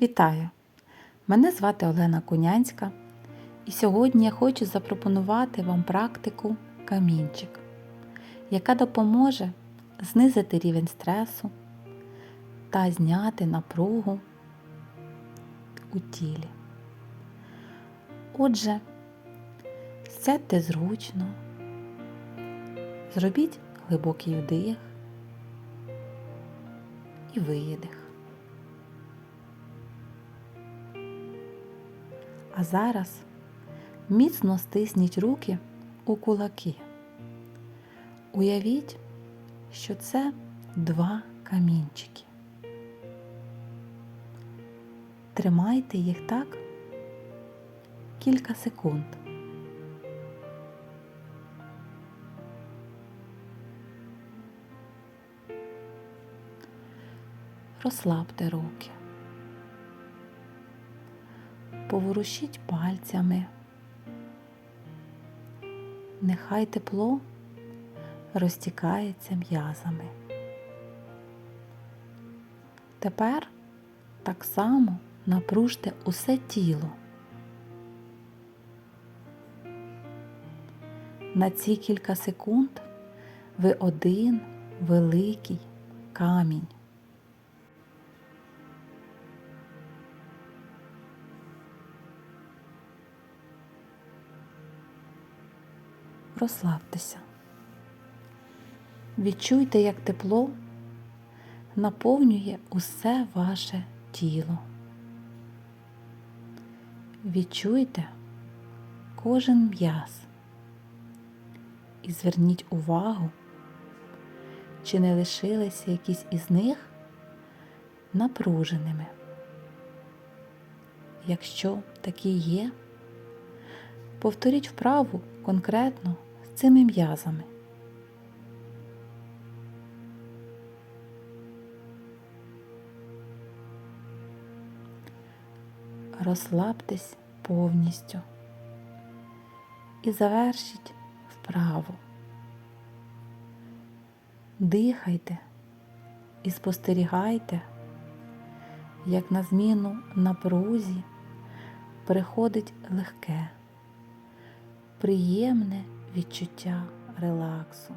Вітаю! Мене звати Олена Кунянська, і сьогодні я хочу запропонувати вам практику камінчик, яка допоможе знизити рівень стресу та зняти напругу у тілі. Отже, сядьте зручно, зробіть глибокий вдих і видих. А зараз міцно стисніть руки у кулаки. Уявіть, що це два камінчики. Тримайте їх так кілька секунд. Розслабте руки. Поворушіть пальцями. Нехай тепло розтікається м'язами. Тепер так само напружте усе тіло. На ці кілька секунд ви один великий камінь. Розслабтеся. Відчуйте, як тепло наповнює усе ваше тіло. Відчуйте кожен м'яз і зверніть увагу, чи не лишилися якісь із них напруженими. Якщо такі є, повторіть вправу конкретно цими м'язами. Розслабтесь повністю і завершіть вправу. Дихайте і спостерігайте, як на зміну напрузі приходить легке, приємне відчуття релаксу.